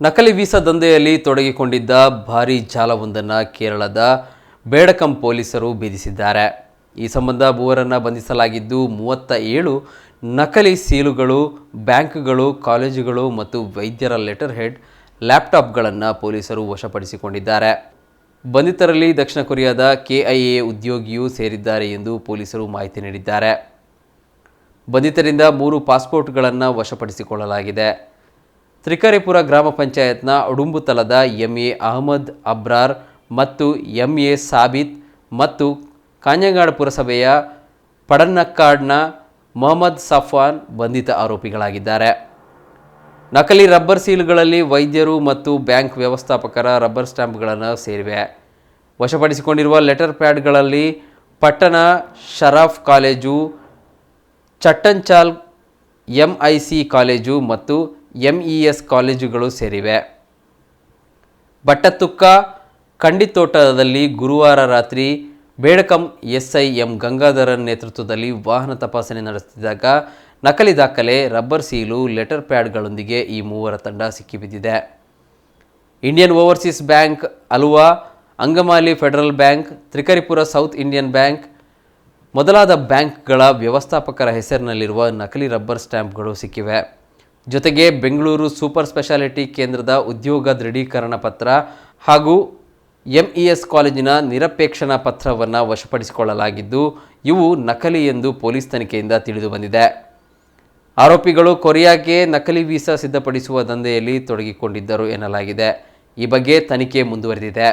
ನಕಲಿ ವೀಸಾ ದಂಧೆಯಲ್ಲಿ ತೊಡಗಿಕೊಂಡಿದ್ದ ಭಾರೀ ಜಾಲವೊಂದನ್ನು ಕೇರಳದ ಬೇಡಕಂ ಪೊಲೀಸರು ಭೇದಿಸಿದ್ದಾರೆ. ಈ ಸಂಬಂಧ ಮೂವರನ್ನು ಬಂಧಿಸಲಾಗಿದ್ದು ಮೂವತ್ತ ಏಳು ನಕಲಿ ಸೀಲುಗಳು, ಬ್ಯಾಂಕ್ಗಳು, ಕಾಲೇಜುಗಳು ಮತ್ತು ವೈದ್ಯರ ಲೆಟರ್ ಹೆಡ್ ಲ್ಯಾಪ್ಟಾಪ್ಗಳನ್ನು ಪೊಲೀಸರು ವಶಪಡಿಸಿಕೊಂಡಿದ್ದಾರೆ. ಬಂಧಿತರಲ್ಲಿ ದಕ್ಷಿಣ ಕೊರಿಯಾದ ಕೆಐಎ ಉದ್ಯೋಗಿಯೂ ಸೇರಿದ್ದಾರೆ ಎಂದು ಪೊಲೀಸರು ಮಾಹಿತಿ ನೀಡಿದ್ದಾರೆ. ಬಂಧಿತರಿಂದ ಮೂರು ಪಾಸ್ಪೋರ್ಟ್ಗಳನ್ನು ವಶಪಡಿಸಿಕೊಳ್ಳಲಾಗಿದೆ. ತ್ರಿಕರಿಪುರ ಗ್ರಾಮ ಪಂಚಾಯತ್ನ ಉಡುಂಬುತಲದ ಎಂ ಎ ಅಹಮದ್ ಅಬ್ರಾರ್ ಮತ್ತು ಎಂ ಎ ಸಾಬಿತ್ ಮತ್ತು ಕಾಂಜಂಗಾಡ್ ಪುರಸಭೆಯ ಪಡನ್ನಕ್ಕಾಡ್ನ ಮೊಹಮ್ಮದ್ ಸಫಾನ್ ಬಂಧಿತ ಆರೋಪಿಗಳಾಗಿದ್ದಾರೆ. ನಕಲಿ ರಬ್ಬರ್ ಸೀಲ್ಗಳಲ್ಲಿ ವೈದ್ಯರು ಮತ್ತು ಬ್ಯಾಂಕ್ ವ್ಯವಸ್ಥಾಪಕರ ರಬ್ಬರ್ ಸ್ಟ್ಯಾಂಪ್ಗಳನ್ನು ಸೇರಿವೆ. ವಶಪಡಿಸಿಕೊಂಡಿರುವ ಲೆಟರ್ ಪ್ಯಾಡ್ಗಳಲ್ಲಿ ಪಟ್ಟಣ Sharaf college, Chattanchal MIC college ಮತ್ತು ಎಂಇಎಸ್ ಕಾಲೇಜುಗಳು ಸೇರಿವೆ. ಬಟ್ಟತುಕ್ಕ, ಕಂಡಿತೋಟದಲ್ಲಿ ಗುರುವಾರ ರಾತ್ರಿ ಬೇಡಕಂ ಎಸ್ಐ ಎಂ ಗಂಗಾಧರನ್ ನೇತೃತ್ವದಲ್ಲಿ ವಾಹನ ತಪಾಸಣೆ ನಡೆಸುತ್ತಿದ್ದಾಗ ನಕಲಿ ದಾಖಲೆ, ರಬ್ಬರ್ ಸೀಲು, ಲೆಟರ್ ಪ್ಯಾಡ್ಗಳೊಂದಿಗೆ ಈ ಮೂವರ ತಂಡ ಸಿಕ್ಕಿಬಿದ್ದಿದೆ. Indian Overseas Bank, Aluva, Angamaly Federal Bank, Trikaripur South Indian Bank ಮೊದಲಾದ ಬ್ಯಾಂಕ್ಗಳ ವ್ಯವಸ್ಥಾಪಕರ ಹೆಸರಿನಲ್ಲಿರುವ ನಕಲಿ ರಬ್ಬರ್ ಸ್ಟ್ಯಾಂಪ್ಗಳು ಸಿಕ್ಕಿವೆ. ಜೊತೆಗೆ ಬೆಂಗಳೂರು ಸೂಪರ್ ಸ್ಪೆಷಾಲಿಟಿ ಕೇಂದ್ರದ ಉದ್ಯೋಗ ದೃಢೀಕರಣ ಪತ್ರ ಹಾಗೂ ಎಂಇಎಸ್ ಕಾಲೇಜಿನ ನಿರಪೇಕ್ಷಣಾ ಪತ್ರವನ್ನು ವಶಪಡಿಸಿಕೊಳ್ಳಲಾಗಿದ್ದು, ಇವು ನಕಲಿ ಎಂದು ಪೊಲೀಸ್ ತನಿಖೆಯಿಂದ ತಿಳಿದು ಬಂದಿದೆ. ಆರೋಪಿಗಳು ಕೊರಿಯಾಗೆ ನಕಲಿ ವೀಸಾ ಸಿದ್ಧಪಡಿಸುವ ದಂಧೆಯಲ್ಲಿ ತೊಡಗಿಕೊಂಡಿದ್ದರು ಎನ್ನಲಾಗಿದೆ. ಈ ಬಗ್ಗೆ ತನಿಖೆ ಮುಂದುವರೆದಿದೆ.